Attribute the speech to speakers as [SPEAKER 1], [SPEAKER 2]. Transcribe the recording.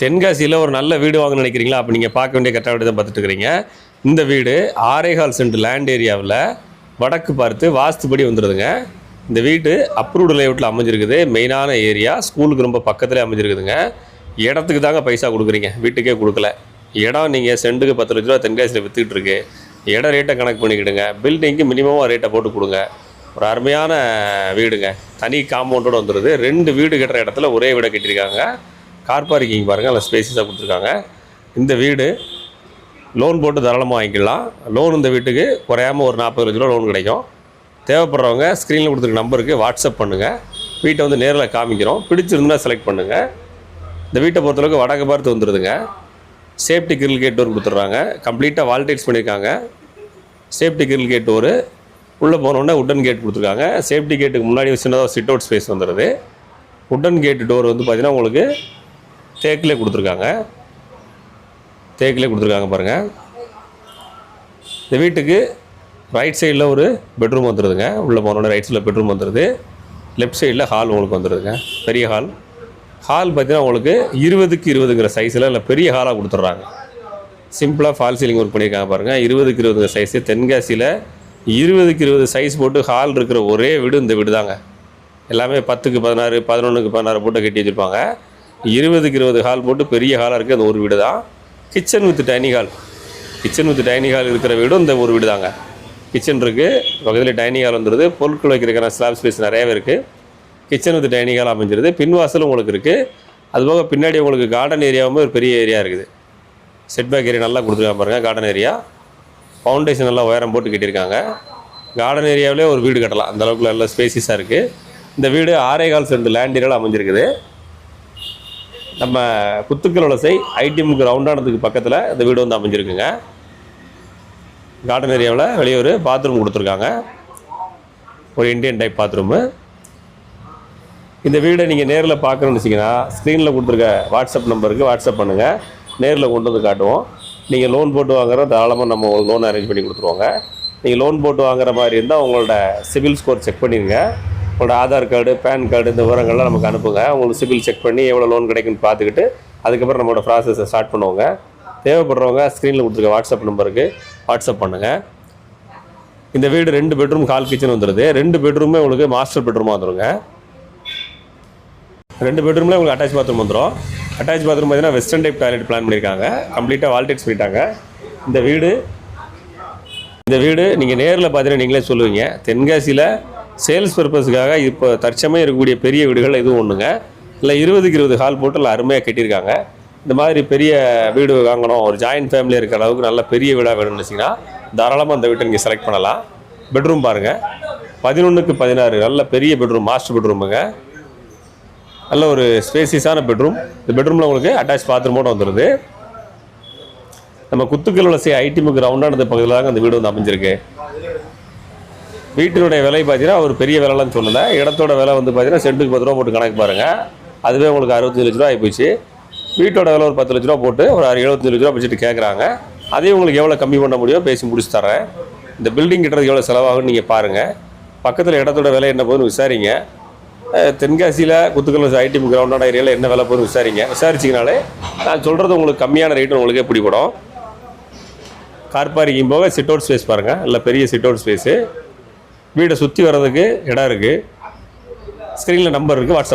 [SPEAKER 1] தென்காசியில் ஒரு நல்ல வீடு வாங்க நினைக்கிறீங்களா? அப்போ நீங்கள் பார்க்க வேண்டிய கரெக்டாக வீடு தான் பார்த்துட்டு இருக்கிறீங்க இந்த வீடு ஆரேகால் சென்ட் லேண்ட் ஏரியாவில் வடக்கு பார்த்து வாஸ்துபடி வந்துடுதுங்க இந்த வீடு அப்ரூவ்டு லேஅவுட்டில் அமைஞ்சிருக்குது. மெயினான ஏரியா ஸ்கூலுக்கு ரொம்ப பக்கத்தில் அமைஞ்சிருக்குதுங்க. இடத்துக்கு தாங்க பைசா கொடுக்குறீங்க. வீட்டுக்கே கொடுக்கல. இடம் நீங்கள் சென்ட்டுக்கு பத்து லட்ச ரூபா தென்காசியில் விற்றுக்கிட்டு இருக்கு இடம் ரேட்டை கணக்கு பண்ணிக்கிடுங்க. பில்டிங்க்கு மினிமமாக ரேட்டை போட்டு கொடுங்க. ஒரு அருமையான வீடுங்க. தனி காம்பவுண்டோடு வந்துடுது ரெண்டு வீடு கட்டுற இடத்துல ஒரே வீடை கட்டியிருக்காங்க. கார் பார்க்கிங் பாருங்கள் நல்லா ஸ்பேசிஸாக கொடுத்துருக்காங்க. இந்த வீடு லோன் போட்டு தாராளமாக வாங்கிக்கலாம். லோன் இந்த வீட்டுக்கு குறையாமல் ஒரு நாற்பது லட்ச ரூபா லோன் கிடைக்கும். தேவைப்படுறவங்க ஸ்க்ரீனில் கொடுத்துருக்க நம்பருக்கு வாட்ஸ்அப் பண்ணுங்கள் வீட்டை வந்து நேரில் காமிக்கிறோம். பிடிச்சிருந்தா செலக்ட் பண்ணுங்கள் இந்த வீட்டை பொறுத்தளவுக்கு வடக்கு பார்த்து வந்துடுதுங்க சேஃப்டி கிரில் கேட் டோர் கொடுத்துட்றாங்க. கம்ப்ளீட்டாக வால்டைட்ஸ் பண்ணியிருக்காங்க. சேஃப்டி கிரில் கேட் டோரு உள்ளே போனோடனே உட்டன் கேட் கொடுத்துருக்காங்க. சேஃப்டி கேட்டுக்கு முன்னாடி சின்னதாக சிட் அவுட் ஸ்பேஸ் வந்துடுது உட்டன் கேட் டோர் வந்து பார்த்திங்கன்னா உங்களுக்கு தேக்கிலே கொடுத்துருக்காங்க. தேக்கிலே கொடுத்துருக்காங்க பாருங்கள் இந்த வீட்டுக்கு ரைட் சைடில் ஒரு பெட்ரூம் வந்துடுதுங்க உள்ளே போனோடனே ரைட் சைடில் பெட்ரூம் வந்துடுது லெஃப்ட் சைடில் ஹால் உங்களுக்கு வந்துடுதுங்க பெரிய ஹால் ஹால் பார்த்தீங்கன்னா உங்களுக்கு இருபதுக்கு இருபதுங்கிற சைஸில் இல்லை பெரிய ஹாலாக கொடுத்துட்றாங்க. சிம்பிளாக ஃபால் சீலிங் ஒர்க் பண்ணியிருக்காங்க பாருங்கள் இருபதுக்கு இருபதுங்கிற சைஸு தென்காசியில் இருபதுக்கு இருபது சைஸ் போட்டு ஹால் இருக்கிற ஒரே வீடு இந்த வீடு தாங்க எல்லாமே பத்துக்கு பதினாறு பதினொன்றுக்கு பதினாறு போட்டு கட்டி வச்சுருப்பாங்க. இருபதுக்கு இருபது ஹால் போட்டு பெரிய ஹாலாக இருக்குது அந்த ஒரு வீடு தான் kitchen with dining hall kitchen with dining hall இருக்கிற வீடும் இந்த ஒரு வீடு தாங்க கிச்சன் இருக்குது பக்கத்தில் டைனிங் ஹால் வந்துடுது பொருட்கள் வைக்கிறதுக்கான ஸ்லாப் ஸ்பேஸ் நிறையவே இருக்குது கிச்சன் வித் டைனிங் ஹால் அமைஞ்சிருது பின்வாசலும் உங்களுக்கு இருக்குது அதுபோக பின்னாடி உங்களுக்கு கார்டன் ஏரியாவும் ஒரு பெரிய ஏரியா இருக்குது. செட்பேக் ஏரியா நல்லா கொடுத்துருக்காங்க பாருங்கள் கார்டன் ஏரியா ஃபவுண்டேஷன் நல்லா உயரம் போட்டு கட்டியிருக்காங்க. கார்டன் ஏரியாவிலே ஒரு வீடு கட்டலாம். அந்தளவுக்கு நல்ல ஸ்பேசிஸாக இருக்குது இந்த வீடு ஆரேகால் சென்ட் லேண்ட் ஏரியாவில் அமைஞ்சிருக்குது. நம்ம குத்துக்கல் வலசை ஐடிஎம்க்கு ரவுண்டானதுக்கு பக்கத்தில் இந்த வீடு வந்து அமைஞ்சிருக்குங்க. கார்டன் ஏரியாவில் வெளியே ஒரு பாத்ரூம் கொடுத்துருக்காங்க. ஒரு இண்டியன் டைப் பாத்ரூமு இந்த வீடை நீங்கள் நேரில் பார்க்கணுன்னு வச்சிங்கன்னா ஸ்க்ரீனில் கொடுத்துருக்க வாட்ஸ்அப் நம்பருக்கு வாட்ஸ்அப் பண்ணுங்கள் நேரில் கொண்டு வந்து காட்டுவோம். நீங்கள் லோன் போட்டு வாங்குற தாராளமாக நம்ம லோன் அரேஞ்ச் பண்ணி கொடுத்துருவோங்க. நீங்கள் லோன் போட்டு வாங்குற மாதிரி இருந்தால் உங்களோட சிபில் ஸ்கோர் செக் பண்ணிடுங்க உங்களோட ஆதார் கார்டு பேன் கார்டு இந்த விவரங்கள்லாம் நமக்கு அனுப்புங்க. உங்களுக்கு சிபில் செக் பண்ணி எவ்வளோ லோன் கிடைக்குன்னு பார்த்துக்கிட்டு அதுக்கப்புறம் நம்மளோட ப்ராசஸை ஸ்டார்ட் பண்ணுவோங்க. தேவைப்படுறவங்க ஸ்க்ரீனில் கொடுத்துருக்க வாட்ஸ்அப் நம்பருக்கு வாட்ஸ்அப் பண்ணுங்கள் இந்த வீடு ரெண்டு பெட்ரூம் கால் கிச்சன் வந்துடுது ரெண்டு பெட்ரூமே உங்களுக்கு மாஸ்டர் பெட்ரூமாக வந்துருங்க. ரெண்டு பெட்ரூமில் உங்களுக்கு அட்டாச் பாத்ரூம் வந்துடும் அட்டாச் பாத்ரூம் பார்த்தீங்கன்னா வெஸ்டர்ன் டைப் டாய்லெட் பிளான் பண்ணியிருக்காங்க கம்ப்ளீட்டாக வால்டெக்ஸ் பண்ணிட்டாங்க. இந்த வீடு இந்த வீடு நீங்கள் நேரில் பார்த்தீங்கன்னா நீங்களே சொல்லுவீங்க. தென்காசியில் சேல்ஸ் பர்பஸ்க்காக இப்போ தற்சமயம் இருக்கக்கூடிய பெரிய வீடுகள் இதுவும் ஒன்றுங்க இல்லை இருபதுக்கு இருபது ஹால் போட்டு இல்லை அருமையாக கட்டியிருக்காங்க. இந்த மாதிரி பெரிய வீடு வாங்கணும் ஒரு ஜாயின்ட் ஃபேமிலி இருக்கிற அளவுக்கு நல்ல பெரிய வீடாக வேணும்னு வச்சிங்கன்னா தாராளமாக அந்த வீட்டை நீங்கள் செலக்ட் பண்ணலாம். பெட்ரூம் பாருங்கள் பதினொன்றுக்கு பதினாறு நல்ல பெரிய பெட்ரூம் மாஸ்டர் பெட்ரூமுங்க நல்ல ஒரு ஸ்பேசியஸான பெட்ரூம் இந்த பெட்ரூமில் உங்களுக்கு அட்டாச் பாத்ரூமோட வந்துடுது நம்ம குத்துக்கள் வலசை ஐடிமுக்கு ரவுண்டானது பகுதியில் தாங்க அந்த வீடு வந்து அமைஞ்சிருக்கு. வீட்டினுடைய விலை பார்த்தீங்கன்னா ஒரு பெரிய விலைலாம் சொல்லலை. இடத்தோட விலை வந்து பார்த்தீங்கன்னா சென்ட்டுக்கு பத்து ரூபா போட்டு கணக்கு பாருங்கள் அதுவே உங்களுக்கு அறுபத்தஞ்சு லட்ச ரூபா ஆகிப்போச்சு வீட்டோட விலை ஒரு பத்து லட்ச ரூபா போட்டு ஒரு எழுபத்தஞ்சு லட்ச ரூபா வச்சுட்டு கேட்குறாங்க அதையும் உங்களுக்கு எவ்வளோ கம்மி பண்ண முடியும் பேசி முடிச்சு தரேன். இந்த பில்டிங் கட்டுறதுக்கு எவ்வளோ செலவாகும்னு நீங்கள் பாருங்கள் பக்கத்தில் இடத்தோட விலை என்ன போகுதுன்னு விசாரிங்க. தென்காசியில் குத்துக்கல் ஐடி கிரவுண்டான ஏரியாவில் என்ன விலை போகுதுன்னு விசாரிங்க. விசாரிச்சிங்கனாலே நான் சொல்கிறது உங்களுக்கு கம்மியான ரேட்டு உங்களுக்கே பிடிப்படும் கார் பார்க்கிங் போக சிட் அவுட் ஸ்பேஸ் பாருங்கள் இல்லை பெரிய சிட் அவுட் ஸ்பேஸு வீடை சுற்றி வர்றதுக்கு இடம் இருக்குது ஸ்க்ரீனில் நம்பர் இருக்குது வாட்ஸ்அப்